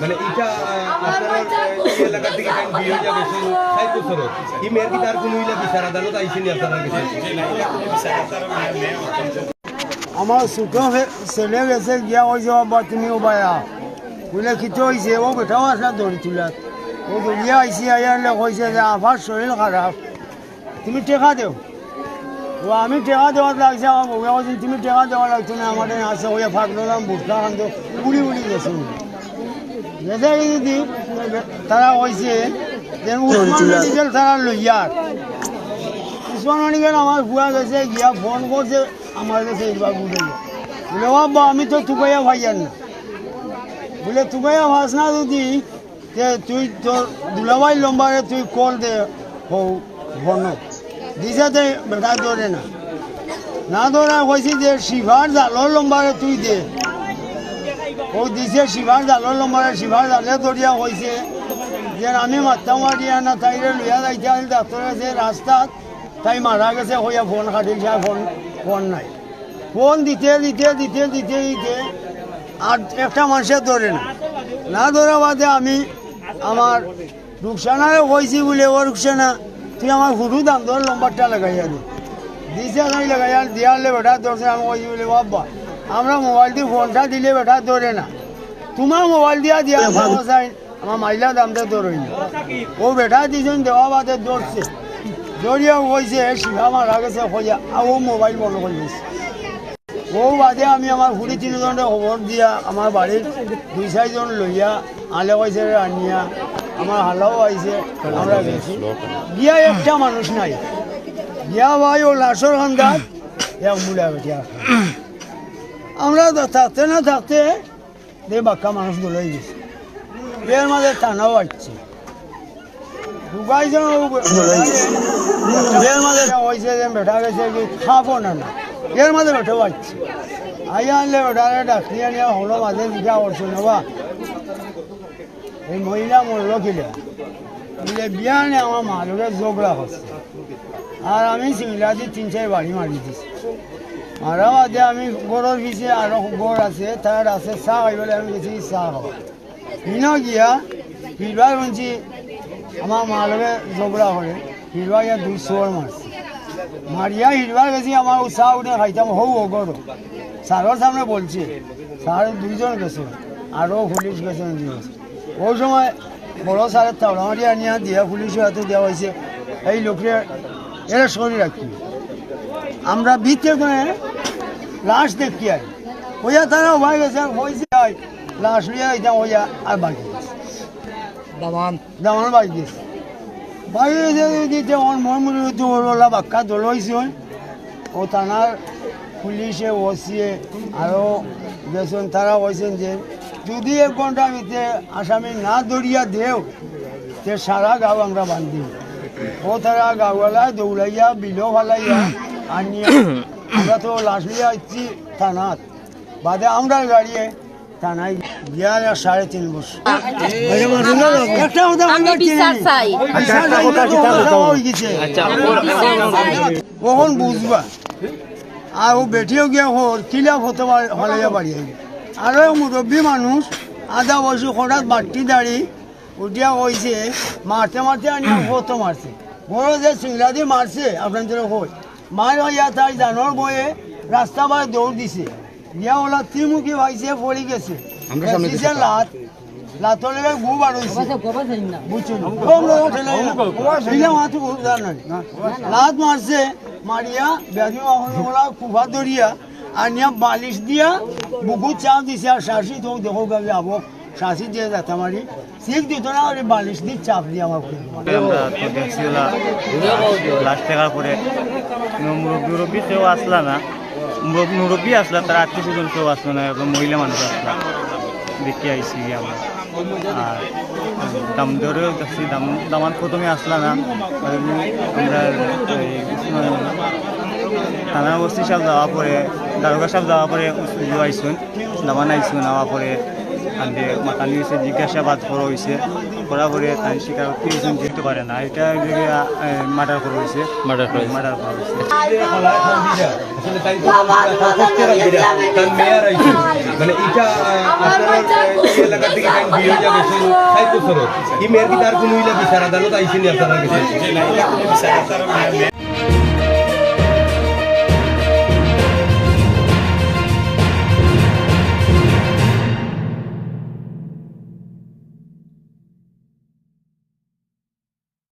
মানে এটা এলাকা থেকে বিয়ে যাবে ষাট বছর এই মেয়ের কি তার কোনো বিচার আদালত আইসেনি আপনার কাছে আমার ছোট ছেলে গেছে, গিয়া বাবা, তুমি ওবায়া বলে খিতে হয়েছে ও বেটাও আসলা দড়ি তুলাত। ও দড়িয়া আইসি আইয়ালে কইছে যে আফার শরীর খারাপ তুমি টেকা দেও। ও আমি টেকা দেওয়ার লাগছে আমার বউয়া কইছে তুমি টেকা দেওয়া লাগতো না আমার আছে ওই ফাটলাম বুটকা খান্দ উড়ি উড়ি গেছে গেছে যদি তারা উসমান মেডিকেল তারা লইয়ার উসমান মেডিকেল আমার বুয়া গেছে গিয়া ফোন করছে আমার কাছে এইবার বুঝে বলে বাবা আমি তো তুকাইয়া ভাইয়ার না। বলে তুকাইয়া ভাস না যদি তুই তোর দুলাভাই লম্বারে তুই কল দে হো ভন দিছে তে বেটা ধরে না। না ধরা কইছি যে শিভার জালর লম্বারে তুই দে। ও দিছে শিভার জালর লম্বারে শিভার জালে ধরিয়া কইছে যে আমি মাত্তা মারিয়া না তাইরে লইয়া যাইতে আইল ডাক্তার আছে রাস্তাত তাই মারা গেছে হইয়া ফোন কাটিছে ফোন ফোন নাই। ফোন দিতে দিতে দিতে দিতে দিতে আর একটা মানুষের ধরে না। না ধরা বাদে আমি আমার রুকসানারে কইছি বলে ও রুকসানা তুই আমার হুরু দাম ধর লম্বারটা লাগাইয়া দে দিছে আমি লাগাইয়া দিয়ালে বেটা ধরছে আমি বলে বাবা আমরা মোবাইল দিয়ে ফোনটা দিলে বেটা ধরে না তোমার মোবাইল দিয়া দিয়া আমার মাইলা দামটা ধরই না ও বেটা দিছেন দেওয়া বাদে ধরছে দৌড়িয়া কইছে শিখা মারা গেছে কইয়া ও মোবাইল বন্ধ করে দিয়েছে ও বাদে আমি আমার হুড়ি তিনজনে খবর দিয়া আমার বাড়ির দুই চারিজন লইয়া আলে কইছে আনিয়া। আমার হালাও আইছে, আমরা গেছি। গিয়া একটা মানুষ নাই। গিয়া ভাই ও লাশর মুড়া বেটিয়া আমরা থাকতে না থাকতে, দে বাক্কা মানুষ দোলাই গেছে। এর মাঝে টানাও আসছে। দুবাইজন এর মাঝে হয়েছে যে বেটা গেছে কি খাব না না। এর মাঝে বেটে পাচ্ছি আইয়া আনলে বেটারে ডাকি আনিয়া হলো, মাঝে জিজ্ঞা করছে নেবা এই মহিলা মরলো কিলে বলে, বিয়া আনে আমার মালুকে ঝগড়া হচ্ছে আর আমি সিংলাদি তিন চার বাড়ি মারি দিছি। মারা বাদে আমি গড়ের পিছিয়ে আরও গড় আছে তার আছে, চাহ খাইবলে আমি গেছি চাহ খাওয়া ইন গিয়া ফিরবার শুনছি আমার মা লগে ঝগড়া করে হিরবা ইয়া দুই চোর মারছে মারিয়া হিরবার গেছি আমার উৎসাহ উঠে খাইতাম হৌ গড় স্যারের সামনে বলছে স্যার দুইজন গেছে আরও পুলিশ গেছে ওই সময় বড় স্যারের তাওলা মারিয়া নিয়ে দিয়া পুলিশের হাতে দেওয়া হয়েছে এই লোকরে এরা সরি রাখি আমরা ভিতরে করে লাশ দেখি আই হইয়া তারা হয়ে গেছে হয়েছে আই লাশ লিয়া এটা হইয়া আর বাকি গেছে। দামান। দামান বাকি গেছে। দিতে মন মনে হতো ওলা বাক্কা দল হয়েছে ও থানার পুলিশে ওসিয়ে আরও গেছেন তারা কইছেন যে যদি এক ঘণ্টা ভিতরে আসামি না দৌড়িয়া দেও তে সারা গাঁও আমরা বান্ধি ও তারা গাঁওয়ালায় দৌড়াইয়া বিলো ফালাইয়া আনিয়া। আমরা তো লাশ আসছি থানাত। বাদে আমরা গাড়িয়ে থানায় গিয়া সাড়ে তিন বছর। একটা কখন বুঝবা? আর ও বেটিও গিয়া হোর কিলা হতে হলাইয়া বাড়ি আইবে আর ওই মুরব্বী মানুষ আধা বয়স হঠাৎ বাট্টি দাড়ি উঠিয়া কইছে মারতে মারতে আনিয়া হতো মারছে? বড় যে সিংলা দিয়ে মারছে আপনাদের হই মার হইয়া তাই জানোর বয়ে রাস্তা বাই দৌড় দিছে। গিয়া ওলা ত্রিমুখী ভাইছে পড়ে গেছে। লাত লাতর লেগে গু হয়েছে বুঝছেন লাত মারছে মারিয়া ব্যাধি ওলা কুফা ধরিয়া আর নিয়া বালিশ দিয়া বুকু চাপ দিছে আর শাসি তো দেখো গাবে আবো শাসি দিয়ে যাতা মারি শিখ দিত না ওই বালিশ দিয়ে চাপ দিয়ে আমার আমরা তো দেখছি ওলা টাকার পরে মুরব্বী মুরব্বী কেউ আসলা না মুরব্বী আসলা তার আত্মীয় স্বজন কেউ আসলো না একদম মহিলা মানুষ আসলা দেখে আইসি আমরা আর দাম ধরেও দেখছি দাম দামান প্রথমে আসলা না আমরা এই বস্তি সব যাওয়া পরে দারোগা সব যাওয়া পরে আইসুন দামান আইসুন আওয়া পরে আনতে মাতানি হয়েছে জিজ্ঞাসাবাদ করা হয়েছে করা পরে তাই স্বীকার তিনজন যেতে পারে না এটা মার্ডার করা হয়েছে মার্ডার করা মার্ডার করা হয়েছে। মানে এটা এলাকা থেকে বিয়ে যাবে। এই মেয়ের কি তার কোনো ইলা বিচার আদালত আইসেনি আপনার কাছে